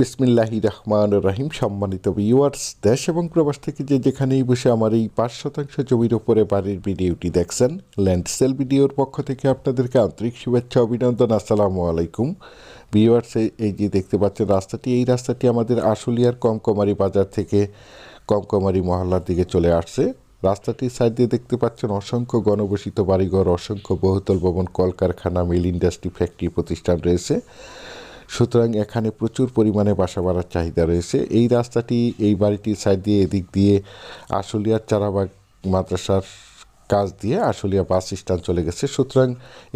বিসমিল্লাহি রহমান রাহিম। সম্মানিত ভিউয়ার্স দেশ এবং প্রবাস থেকে যে যেখানেই বসে আমার এই পাঁচ শতাংশ জমির ওপরে বাড়ির ভিডিওটি দেখছেন ল্যান্ড সেল ভিডিওর পক্ষ থেকে আপনাদেরকে আন্তরিক শুভেচ্ছা, অভিনন্দন, আসসালামু আলাইকুম। ভিউয়ার্স এই যে দেখতে পাচ্ছেন রাস্তাটি, এই রাস্তাটি আমাদের আশুলিয়ার কমকমারি বাজার থেকে কমকমারি মহল্লার দিকে চলে আসছে। রাস্তাটির সাইড দিয়ে দেখতে পাচ্ছেন অসংখ্য গণবসিত বাড়িঘর, অসংখ্য বহুতল ভবন, কলকারখানা, মিল ইন্ডাস্ট্রি ফ্যাক্টরি প্রতিষ্ঠান রয়েছে। সুতরাং এখানে প্রচুর পরিমাণে বাসা বাড়ার চাহিদা রয়েছে। এই রাস্তাটি, এই বাড়িটির সাইড দিয়ে, এদিক দিয়ে আশুলিয়ার চারাবাগ মাদ্রাসার কাজ দিয়ে আশুলিয়া বাস স্ট্যান্ড চলে গেছে। সুতরাং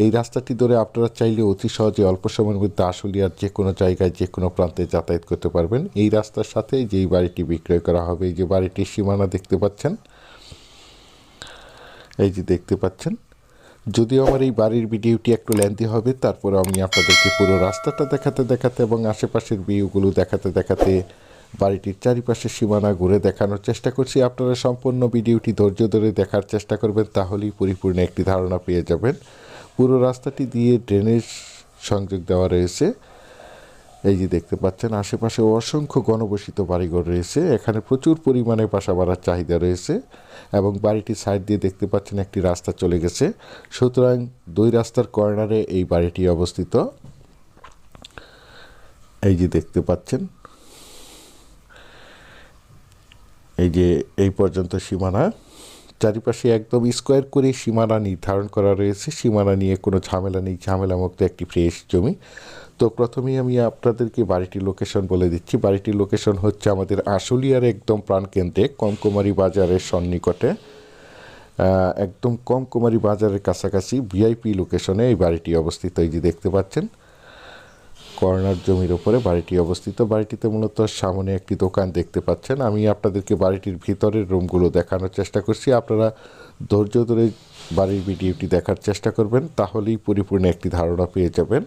এই রাস্তাটি ধরে আপনারা চাইলে অতি সহজে অল্প সময়ের মধ্যে আশুলিয়ার যে কোনো জায়গায়, যে কোনো প্রান্তে যাতায়াত করতে পারবেন। এই রাস্তার সাথে যেই বাড়িটি বিক্রয় করা হবে, এই যে বাড়িটির সীমানা দেখতে পাচ্ছেন, এই যে দেখতে পাচ্ছেন যদিও আমার এই বাড়ির ভিডিওটি একটু লেন্দি হবে, তারপরে আমি আপনাদেরকে পুরো রাস্তাটা দেখাতে দেখাতে এবং আশেপাশের ভিউগুলো দেখাতে দেখাতে বাড়িটির চারিপাশে সীমানা ঘুরে দেখানোর চেষ্টা করছি। আপনারা সম্পূর্ণ ভিডিওটি ধৈর্য ধরে দেখার চেষ্টা করবেন, তাহলেই পরিপূর্ণ একটি ধারণা পেয়ে যাবেন। পুরো রাস্তাটি দিয়ে ড্রেনেজ সংযোগ দেওয়া রয়েছে। এই যে দেখতে পাচ্ছেন, আশেপাশে অসংখ্য গণবসিত বাড়িঘর রয়েছে। এখানে প্রচুর পরিমাণে বাসা বাড়ার চাহিদা রয়েছে এবং বাড়িটির সাইড দিয়ে দেখতে পাচ্ছেন একটি রাস্তা চলে গেছে। সুতরাং দুই রাস্তার কর্নারে এই বাড়িটি অবস্থিত। এই যে দেখতে পাচ্ছেন, এই যে এই পর্যন্ত সীমানা। চারিপাশে একদম স্কোয়ার করে সীমানা নির্ধারণ করা রয়েছে। সীমানা নিয়ে কোনো ঝামেলা নেই। ঝামেলামুক্ত একটি ফ্রেশ জমি। তো প্রথমেই আমি আপনাদেরকে বাড়িটির লোকেশন বলে দিচ্ছি। বাড়িটির লোকেশন হচ্ছে আমাদের আশুলিয়ার একদম প্রাণকেন্দ্রে কমকুমারী বাজারের সন্নিকটে। একদম কমকুমারী বাজারের কাছাকাছি ভিআইপি লোকেশনে এই বাড়িটি অবস্থিত। এই যে দেখতে পাচ্ছেন, কর্নার জমির ওপরে বাড়িটি অবস্থিত। বাড়িটিতে মূলত সামনে একটি দোকান দেখতে পাচ্ছেন। আমি আপনাদেরকে বাড়িটির ভিতরের রুমগুলো দেখানোর চেষ্টা করছি। আপনারা ধৈর্য ধরে বাড়ির ভিডিওটি দেখার চেষ্টা করবেন, তাহলেই পরিপূর্ণ একটি ধারণা পেয়ে যাবেন।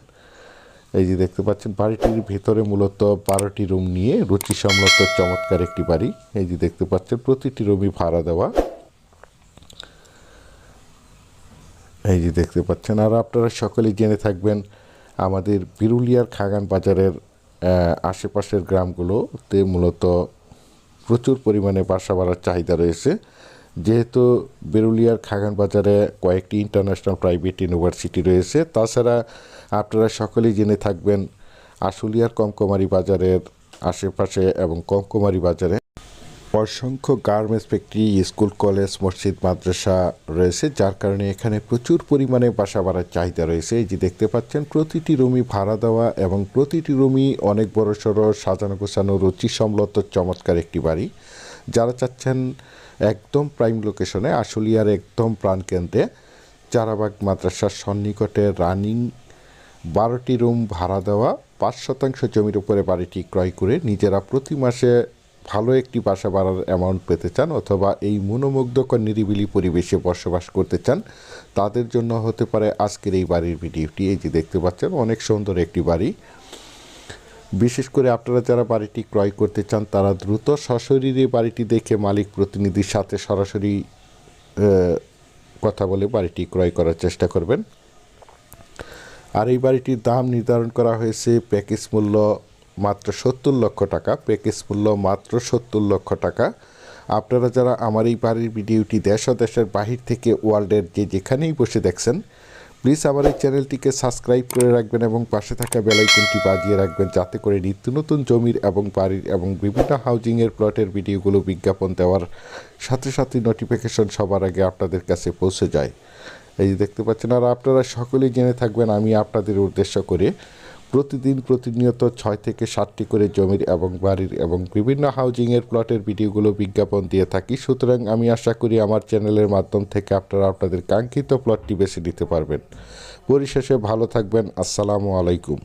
এই যে দেখতে পাচ্ছেন, বাড়িটির ভেতরে মূলত বারোটি রুম নিয়ে রুচি সম্মত চমৎকার একটি বাড়ি। এই যে দেখতে পাচ্ছেন, প্রতিটি রুমই ভাড়া দেওয়া। এই যে দেখতে পাচ্ছেন, আর আপনারা সকলেই জেনে থাকবেন, আমাদের বিরুলিয়ার খাগান বাজারের আশেপাশের গ্রামগুলোতে মূলত প্রচুর পরিমাণে বাসা বাড়ার চাহিদা রয়েছে। যেহেতু বেরুলিয়ার খাগান বাজারে কয়েকটি ইন্টারন্যাশনাল প্রাইভেট ইউনিভার্সিটি রয়েছে, তাছাড়া আপনারা সকলেই জেনে থাকবেন আশুলিয়ার কমকুমারী বাজারের আশেপাশে এবং কমকুমারী বাজারে অসংখ্য গার্মেন্টস ফ্যাক্টরি স্কুল কলেজ মসজিদ, মাদ্রাসা রয়েছে, যার কারণে এখানে প্রচুর পরিমাণে বাসা বাড়ার চাহিদা রয়েছে। এই যে দেখতে পাচ্ছেন, প্রতিটি রুমই ভাড়া দেওয়া এবং প্রতিটি রুমই অনেক বড় সড়ো সাজানো গোছানো রুচি সম্লত চমৎকার একটি বাড়ি। যারা চাচ্ছেন একদম প্রাইম লোকেশনে আশুলিয়ার একদম প্রাণকেন্দ্রে চারাবাগ মাদ্রাসার সন্নিকটে রানিং বারোটি রুম ভাড়া দেওয়া, পাঁচ শতাংশ জমির উপরে বাড়িটি ক্রয় করে নিজেরা প্রতি মাসে ভালো একটি বাসা বাড়ার অ্যামাউন্ট পেতে চান অথবা এই মনোমুগ্ধকর নিরিবিলি পরিবেশে বসবাস করতে চান, তাদের জন্য হতে পারে আজকের এই বাড়ির ভিডিওটি এই যে দেখতে পাচ্ছেন, অনেক সুন্দর একটি বাড়ি। বিশেষ করে আপনারা যারা বাড়িটি ক্রয় করতে চান, তারা দ্রুত সশরীরে বাড়িটি দেখে মালিক প্রতিনিধির সাথে সরাসরি কথা বলে বাড়িটি ক্রয় করার চেষ্টা করবেন। আর এই বাড়িটির দাম নির্ধারণ করা হয়েছে প্যাকেজ মূল্য মাত্র সত্তর লক্ষ টাকা, প্যাকেজ মূল্য মাত্র সত্তর লক্ষ টাকা। আপনারা যারা আমার এই বাড়ির ভিডিওটি দেশ দেশের বাহির থেকে ওয়ার্ল্ডের যে যেখানেই বসে দেখছেন প্লিজ আমার এই চ্যানেলটিকে সাবস্ক্রাইব করে রাখবেন এবং পাশে থাকা বেলাইকনটি বাজিয়ে রাখবেন যাতে করে নিত্য নতুন জমির এবং বাড়ির এবং বিভিন্ন হাউজিংয়ের প্লটের ভিডিওগুলো বিজ্ঞাপন দেওয়ার সাথে সাথে নোটিফিকেশন সবার আগে আপনাদের কাছে পৌঁছে যায়। এই দেখতে পাচ্ছেন, আর আপনারা সকলেই জেনে থাকবেন আমি আপনাদের উদ্দেশ্য করে প্রতিদিন প্রতিনিয়ত ছয় থেকে সাতটি করে জমির এবং বাড়ির এবং বিভিন্ন হাউজিংয়ের প্লটের ভিডিওগুলো বিজ্ঞাপন দিয়ে থাকি। সুতরাং আমি আশা করি আমার চ্যানেলের মাধ্যম থেকে আপনারা আপনাদের কাঙ্ক্ষিত প্লটটি বেছে নিতে পারবেন। পরিশেষে ভালো থাকবেন। আসসালামু আলাইকুম।